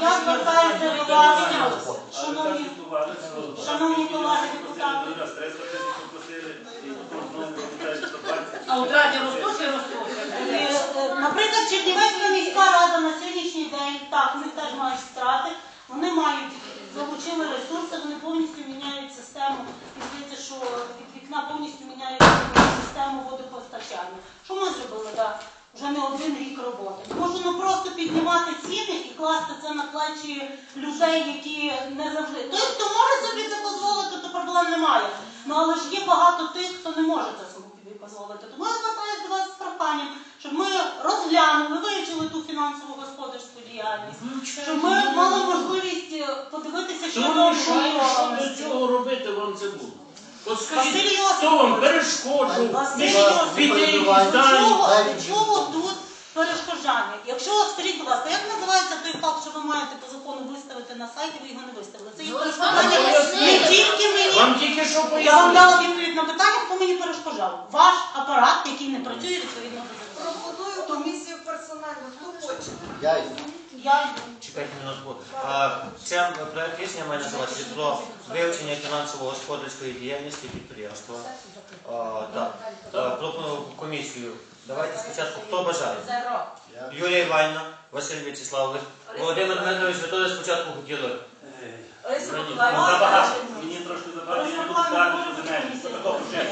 Я звертаюся до вас, шановні, шановні колеги депутати. А у Раді ростуть і. Е, е, Наприклад, Чернівецька міська рада на сьогоднішній день, так, ми теж мають страти, вони мають, залучили ресурси, вони повністю міняють систему, і здається, що від вікна повністю міняють систему водопостачання. Що ми зробили, да? Вже не один рік роботи. Можна ну, просто піднімати ціни і класти це на плечі людей, які не завжди. Той, хто може собі це дозволити, то проблем немає. Ну але ж є багато тих, хто не може це собі дозволити. Тому я звертаюся до вас з проханням, щоб ми розглянули, вивчили ту фінансову господарську діяльність, щоб ми мали можливість е, подивитися, що вам що до чого робити вам це буде? От Василь скажіть, Йосипович. хто вам перешкоджував? Василь від- від тут перешкоджання? Якщо скажіть, будь ласка, як називається той факт, що ви маєте по закону виставити на сайті, ви його не виставили? Це є Ну, перешкоджання не тільки мені. Вам тільки що Я вам пояснили. дала відповідь на питання, хто мені перешкоджав. Ваш апарат, який не працює відповідно до закону. Пропоную комісію персонально. Хто хоче? Я йду. Я Чекайте минутку. А, Це проект рішення має називатися про вивчення фінансово-господарської діяльності підприємства. А, Так, А, про комісію. Давайте спочатку, хто бажає? Юлія Іванівна, Василь Вячеславович, Володимир Дмитрович, ви теж спочатку хотіли. Мені Миколаївна. забагато. Мені трошки забагато, я не буду такого вже?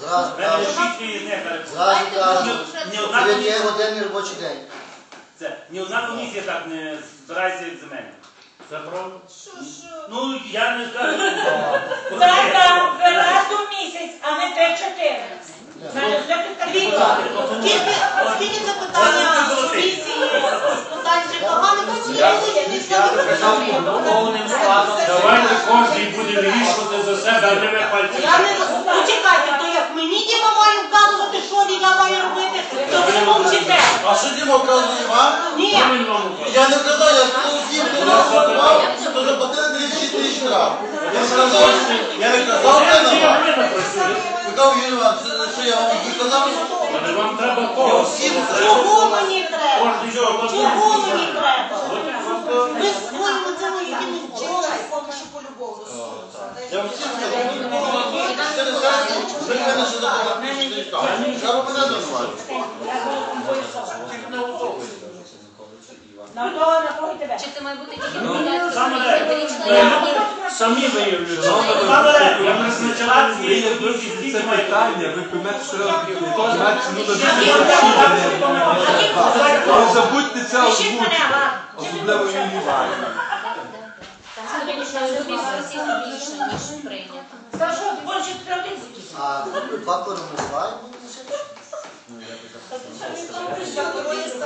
В мене шість зараз. Ні- Ні одна комісія, годинний робочий день. Це, ні одна комісія так не збирається як земельна. Це правда? Що ж, Ну, я не скажу. Треба раз у місяць, а не три-чотири. Зараз вже Віка, оскільки, оскільки це питання комісії з питань ЖКГ, не. Повним складом. Давайте кожен буде вирішувати за себе, а не ми пальці. Я не роз- Почекайте, то як мені Діма має вказувати, що я маю робити, то ви мовчите. А що Діма вказує вам? Ні? Я не вказав, я сказав всім, хто нас запитав, то заплатили 36 тисяч штраф. Я не казав, я не казав, Я не не казав. Юрій Іванович, що я вам казав? Але вам треба Я кого? всім чого мені треба? Чого мені треба? Ви якимись чекай, поки що полюбовно. Я всім сказав. Це не ви мене ще заплатили 36 тисяч штраф. Треба мене. На то, на кого тебе? Чи це має бути тільки Ну, депутатська саме комісія, так. п'ятирічна Е, я? Самі виявлюють. Саме. Я призначала цієї комісії, Це питання, ви поймете, що треба підняти ціну на Ні, Не забудьте це озвучити. Особливо Юлії Іванівні. Там сьогодні ще більше, ніж прийнято. Та що, більше трьох? А два перемисла?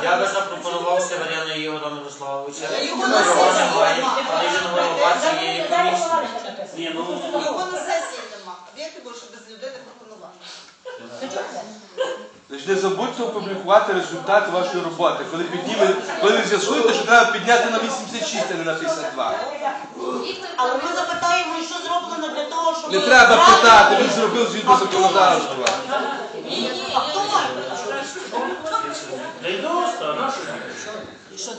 Я би запропонував Северяна Ігора Мирославовича. Його на сесії але він голова цієї комісії. Ну, Його на сесії нема. Як ти можеш без людини пропонувати? Тож не забудьте опублікувати результати вашої роботи, коли підніме, коли ви з'ясуєте, що треба підняти на 86, а не на 52. Але ми запитаємо, що зроблено для того, щоб... Не треба питати, він зробив згідно законодавства. А хто має доста, а нашу ж?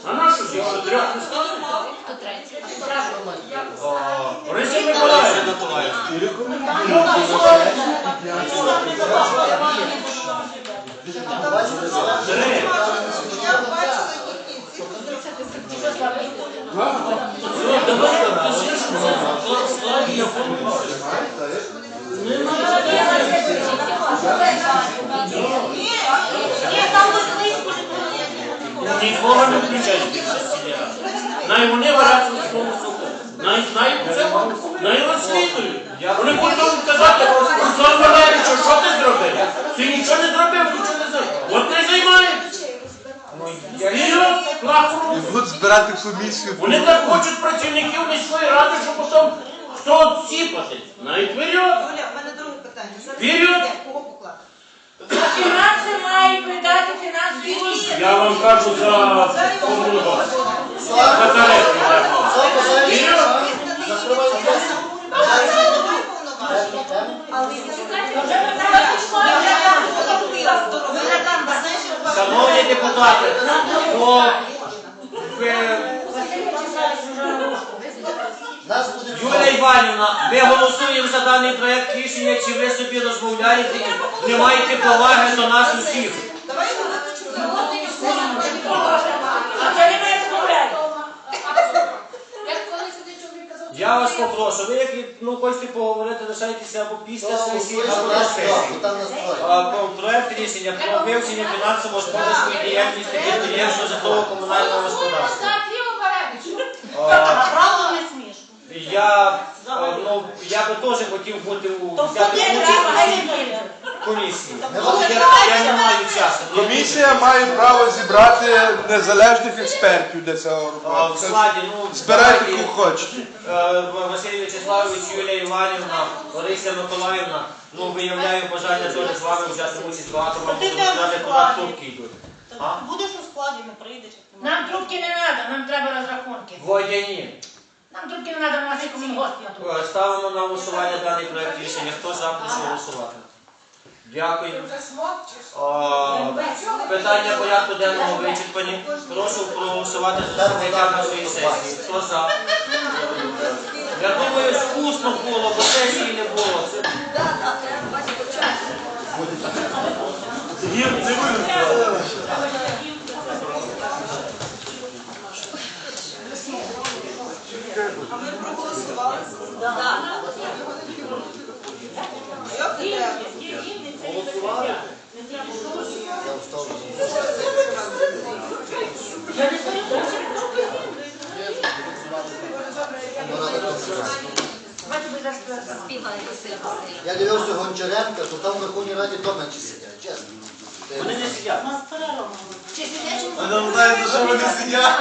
А нашу ж, якщо трьох хто третій. Борисі Миколаївна. Три. Я бачила їхні цифри. Ні, ні, там близько Нікого не включають. Най вони варять у своєму суку. Най, най, розслідують. Вони будуть казати, Руслан Валерійович, що ти зробив? Ти нічого не зробив, нічого не зробив. От не плаху. І будуть збирати комісію. Вони так хочуть працівників міської ради, що потім хто відсіпати. Навіть вперед. В Вперед! відповідати фінансові дії. Я вам кажу за Комунгаз. Шановні депутати, то е, Юлія Іванівна, ми голосуємо за даний проєкт рішення, чи ви собі розмовляєте і не маєте поваги до нас усіх. Я вас попрошу, ви як ну, хочете поговорити, лишайтеся або після сесії, або до сесії. А, про проект рішення про вивчення фінансово-господарської діяльності підприємства житлово-комунального господарства. А, не смішно. Я, а, ну, я би теж хотів бути у То взяти буде участь у. Комісії. Я, я не маю часу. Комісія має право зібрати незалежних експертів для цього роботи. ну, Збирайте кого хочете. е, Василь Вячеславович, Юлія Іванівна, Лариса Миколаївна, ну, виявляю бажання теж з вами взяти участь багато, вам Ти буду де в куди трубки йдуть. А? Будеш у складі, не прийдеш. Нам трубки не треба, нам треба розрахунки. Водяні. Нам трубки не треба, у нас є комунгосп Ставимо на голосування даний проект рішення. Хто за, прошу голосувати. Дякую. О, питання порядку денного вичерпані. Прошу проголосувати за закриття нашої сесії. Хто за? Я думаю, вкусно було, бо сесії не було. Це- А ми проголосували. Так. Я встав. Я дивився Гончаренка, то там в Верховній Раді то менше сидять, чесно. Вони не сидять. Перерва. Ви знаєте, що вони сидять?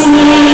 singing.